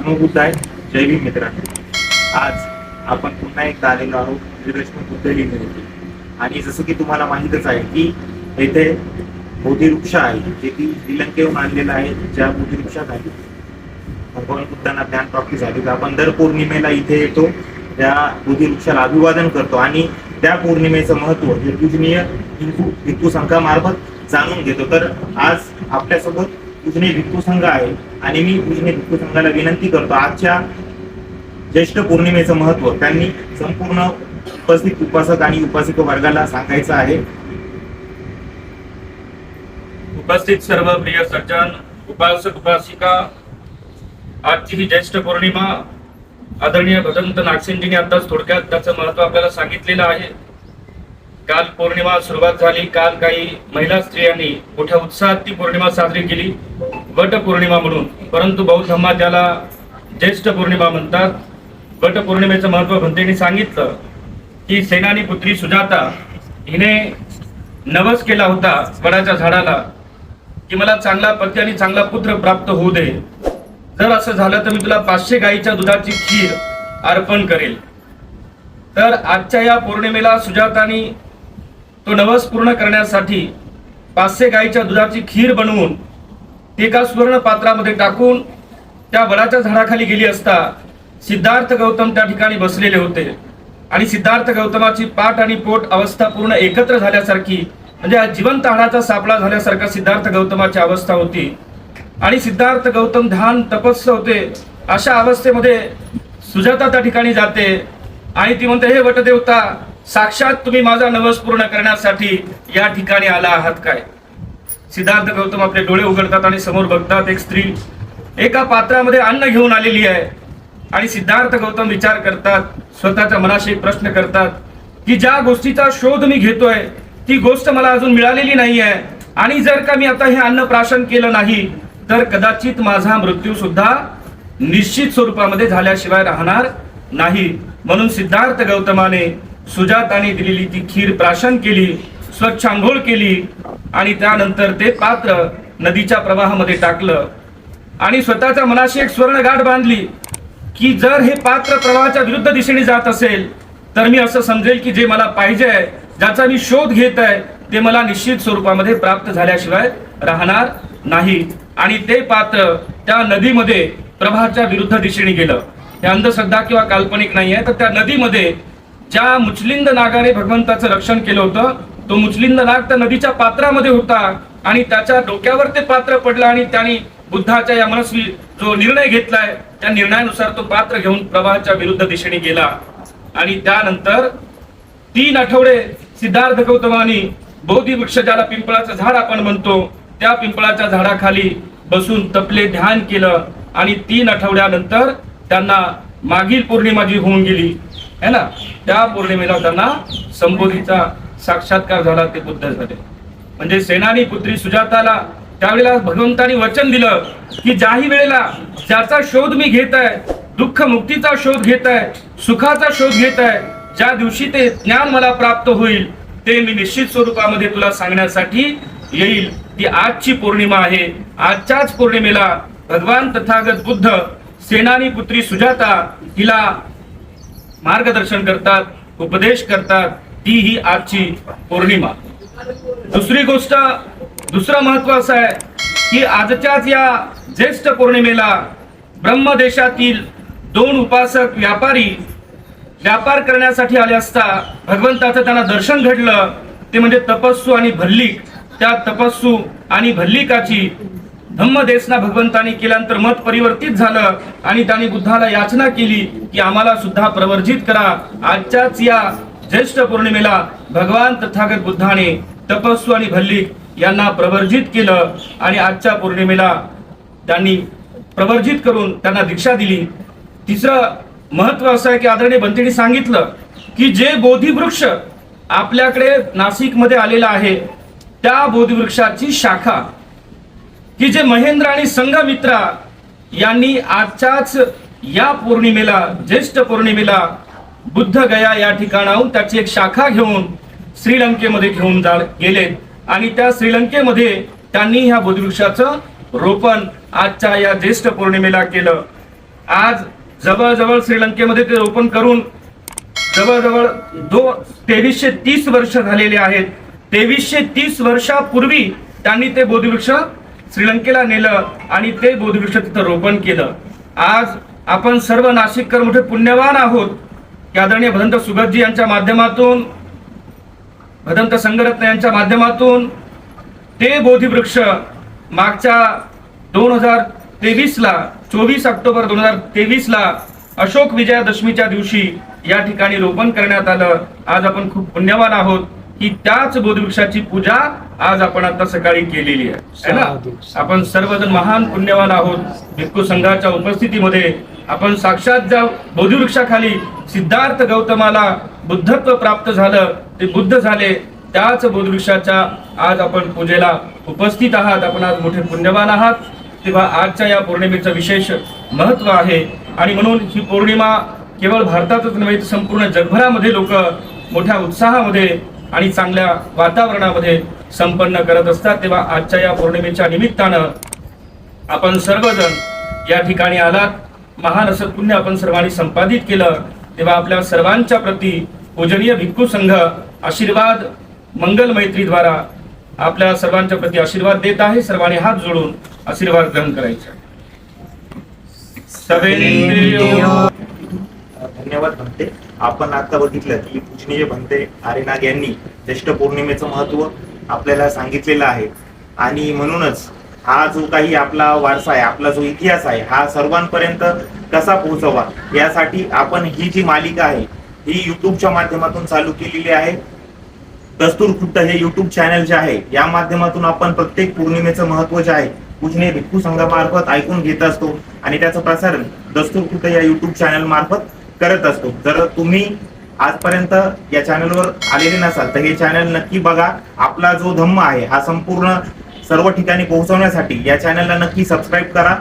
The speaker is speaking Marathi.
गुड आहे. जय भीम मित्रांनो. आज आपण पुन्हा एकदा आलेलो आहोत वीरलक्ष्मी बुद्ध लेणीवरती आणि जसं की तुम्हाला माहीतच आहे की येथे बोधिवृक्ष आहे जे की श्रीलंकेहून आणलेलं आहे ज्या बोधिवृक्षाखाली भगवान बुद्धांना ज्ञान प्राप्ती झाली. तर आपण दर पौर्णिमेला इथे येतो त्या बोधिवृक्षाला अभिवादन करतो. आणि त्या पौर्णिमेचं महत्त्व हे पूजनीय हिंदू हिंदू संघामार्फत जाणून घेतो. तर आज आपल्यासोबत पूजनीय भिक्खू संघ आहे आणि मी उजने भिक्खू संघाला विनंती करतो. आजच्या ज्येष्ठ पौर्णिमेचं महत्त्व त्यांनी संपूर्ण उपस्थित उपासक आणि उपासिक वर्गाला सांगायचं आहे. उपस्थित सर्व प्रिय सज्जन उपासक उपासिका आजची ही ज्येष्ठ पौर्णिमा आदरणीय भगवंत नागसेनजींनी आताच थोडक्यात त्याचं महत्त्व आपल्याला सांगितलेलं आहे. काल पौर्णिमा सुरुवात झाली. काल काही महिला स्त्रियांनी मोठ्या उत्साहात ती पौर्णिमा साजरी केली. वट पौर्णिमा म्हणून. परंतु बौद्ध त्याला ज्येष्ठ पौर्णिमा म्हणतात. वट पौर्णिमेचं महत्त्व भंतेने सांगितलं की सेनानी पुत्री सुजाता हिने नवस केला होता वडाच्या झाडाला की मला चांगला पती आणि चांगला पुत्र प्राप्त होऊ दे. जर असं झालं तर मी तुला पाचशे गाईच्या दुधाची खीर अर्पण करेल. तर आजच्या या पौर्णिमेला सुजातानी तो नवस पूर्ण करण्यासाठी पाचशे गाईच्या दुधाची खीर बनवून ती एका सुवर्ण पात्रामध्ये टाकून त्या वडाच्या झाडाखाली गेली असता सिद्धार्थ गौतम त्या ठिकाणी बसलेले होते. आणि सिद्धार्थ गौतमाची पाठ आणि पोट अवस्था पूर्ण एकत्र झाल्यासारखी म्हणजे जिवंत हाडाचा सापळा झाल्यासारखा सिद्धार्थ गौतमाची अवस्था होती. आणि सिद्धार्थ गौतम ध्यान तपस्य होते. अशा अवस्थेमध्ये सुजाता त्या ठिकाणी जाते. आणि ती म्हणते हे वटदेवता साक्षात तुम्ही माझा नवस पूर्ण करण्यासाठी या ठिकाणी आला आहात काय? सिद्धार्थ गौतम आपले डोळे उघडतात आणि समोर बघतात एक स्त्री एका पात्रामध्ये अन्न घेऊन आलेली आहे. आणि सिद्धार्थ गौतम विचार करतात स्वतःच्या मनाशी प्रश्न करतात की ज्या गोष्टीचा शोध मी घेतोय ती गोष्ट मला अजून मिळालेली नाही आहे. आणि जर का मी आता हे अन्न प्राशन केलं नाही तर कदाचित माझा मृत्यू सुद्धा निश्चित स्वरूपामध्ये झाल्याशिवाय राहणार नाही. म्हणून सिद्धार्थ गौतमाने सुजाताने दिलेली ती खीर प्राशन केली स्वच्छ आंघोळ केली आणि त्यानंतर ते पात्र नदीच्या प्रवाहामध्ये टाकलं. आणि स्वतःच्या मनाशी एक स्वर्ण गाठ बांधली की जर हे पात्र प्रवाहाच्या विरुद्ध दिशेने जात असेल तर मी असं समजेल की जे मला पाहिजे आहे ज्याचा मी शोध घेत आहे ते मला निश्चित स्वरूपामध्ये प्राप्त झाल्याशिवाय राहणार नाही. आणि ते पात्र त्या नदीमध्ये प्रवाहाच्या विरुद्ध दिशेने गेलं. हे अंधश्रद्धा किंवा काल्पनिक नाही आहे तर त्या नदीमध्ये ज्या मुचलिंद नागाने भगवंताचं रक्षण केलं होतं तो मुचलिंद नाग त्या नदीच्या पात्रामध्ये होता आणि त्याच्या डोक्यावर ते पात्र पडलं आणि त्यांनी बुद्धाच्या या मनस्वी जो निर्णय घेतलाय त्या निर्णयानुसार तो पात्र घेऊन प्रवाहाच्या विरुद्ध दिशेने गेला. आणि त्यानंतर तीन आठवडे सिद्धार्थ गौतमानी बोधी वृक्ष ज्याला पिंपळाचं झाड आपण म्हणतो त्या पिंपळाच्या झाडाखाली बसून तपले ध्यान केलं आणि तीन आठवड्यानंतर त्यांना मागील पौर्णिमा जी होऊन गेली. है ना? त्या पौर्णिमेला त्यांना संबोधीचा साक्षात्कार झाला ते बुद्ध झाले. म्हणजे सेनानी पुत्री सुजाताला त्यावेळेला भगवंतानी वचन दिलं की ज्याही वेळेला ज्याचा शोध मी घेत आहे दुःख मुक्तीचा शोध घेत आहे सुखाचा शोध घेत आहे ज्या दिवशी ते ज्ञान मला प्राप्त होईल ते मी निश्चित स्वरूपामध्ये तुला सांगण्यासाठी येईल. ती आजची पौर्णिमा आहे. आजच्याच पौर्णिमेला भगवान तथागत बुद्ध सेनानी पुत्री सुजाता हिला मार्गदर्शन करतात उपदेश करतात ती ही आजची पौर्णिमा. दुसरी गोष्ट दुसरं महत्त्व असं आहे की आजच्याच या ज्येष्ठ पौर्णिमेला ब्रह्मदेशातील दोन उपासक व्यापारी व्यापार करण्यासाठी आले असता भगवंताचं त्यांना दर्शन घडलं ते म्हणजे तपस्सू आणि भल्लिक. त्या तपस्सू आणि भल्लिकाची धम्मदेसना भगवंतानी केल्यानंतर मत परिवर्तित झालं आणि त्यांनी बुद्धाला याचना केली की आम्हाला सुद्धा प्रवर्जित करा. आजच्याच या ज्येष्ठ पौर्णिमेला भगवान तथागत बुद्धाने तपस्सू आणि भल्लिक यांना प्रवर्जित केलं आणि आजच्या पौर्णिमेला त्यांनी प्रवर्जित करून त्यांना दीक्षा दिली. तिसरं महत्त्व असं आहे की आदरणीय बंतीने सांगितलं की जे बोधीवृक्ष आपल्याकडे नाशिकमध्ये आलेला आहे त्या बोधिवृक्षाची शाखा की जे महेंद्र आणि संघमित्रा यांनी आजच्याच या पौर्णिमेला ज्येष्ठ पौर्णिमेला बुद्ध गया या ठिकाणाहून त्याची एक शाखा घेऊन श्रीलंकेमध्ये घेऊन जा गेलेत. आणि त्या श्रीलंकेमध्ये त्यांनी ह्या बोधवृक्षाचं रोपण आजच्या या ज्येष्ठ पौर्णिमेला केलं. आज जवळजवळ श्रीलंकेमध्ये ते रोपण करून जवळजवळ दो तेवीसशे तीस वर्ष झालेले आहेत. तेवीसशे तीस वर्षापूर्वी त्यांनी ते बोधवृक्ष श्रीलंकेला नेलं आणि ते बोधवृक्ष तिथं रोपण केलं. आज आपण सर्व नाशिककर मोठे पुण्यवान आहोत. की आदरणीय भदंत सुगतजी यांच्या माध्यमातून भदंत संगरत्न यांच्या माध्यमातून ते बोधिवृक्ष मागच्या दोन हजार तेवीसला चोवीस ऑक्टोबर दोन हजार तेवीसला अशोक विजयादशमीच्या दिवशी या ठिकाणी रोपण करण्यात आलं. आज आपण खूप पुण्यवान आहोत. की त्याच बोधिवृक्षाची पूजा आज आपण आता सकाळी केलेली आहे. है ना? आपण सर्वजण महान पुण्यवान आहोत. भिक्खू संघाच्या उपस्थितीमध्ये आपण साक्षात ज्या बोधिवृक्षाखाली सिद्धार्थ गौतमाला बुद्धत्व प्राप्त झालं ते बुद्ध झाले त्याच बोधवृक्षाच्या आज आपण पूजेला उपस्थित आहात. आपण आज मोठे पुण्यवान आहात. तेव्हा आजच्या या पौर्णिमेचं विशेष महत्त्व आहे. आणि म्हणून ही पौर्णिमा केवळ भारतातच नव्हे तर संपूर्ण जगभरामध्ये लोक मोठ्या उत्साहामध्ये आणि चांगल्या वातावरणामध्ये संपन्न करत असतात तेव्हा आजच्या या पौर्णिमेच्या निमित्तानं आपण सर्वजण या ठिकाणी आलात. महान असं पुण्य आपण सर्वांनी संपादित केलं. तेव्हा आपल्या सर्वांच्या प्रती पूजनीय भिक्खू संघ आशीर्वाद मंगल मैत्रीद्वारा आपल्या सर्वांच्या प्रती आशीर्वाद देत आहे. सर्वांनी हात जोडून आशीर्वाद ग्रहण करायचा. धन्यवाद म्हणते आपण आता बघितलं की पूजनीय भंते आरेनाग यांनी ज्येष्ठ पौर्णिमेचं महत्त्व आपल्याला सांगितलेलं आहे. आणि म्हणूनच हा जो काही आपला वारसा आहे आपला जो इतिहास आहे हा सर्वांपर्यंत कसा पोहोचवा यासाठी आपण ही जी मालिका आहे ही युट्यूबच्या माध्यमातून चालू केलेली आहे. दस्तूर खुट्ट हे युट्यूब चॅनल जे आहे या माध्यमातून आपण प्रत्येक पौर्णिमेचं महत्त्व जे आहे पूजनीय भिक्खू संघामार्फत ऐकून घेत असतो. आणि त्याचं प्रसारण दस्तूर खुट्ट या युट्यूब चॅनल मार्फत करत असतो. जर तुम्ही आजपर्यंत या चॅनलवर आलेले नसाल तर हे चॅनल नक्की बघा. आपला जो धम्म आहे हा संपूर्ण सर्व ठिकाणी पोहोचवण्यासाठी या चॅनलला नक्की सबस्क्राईब करा.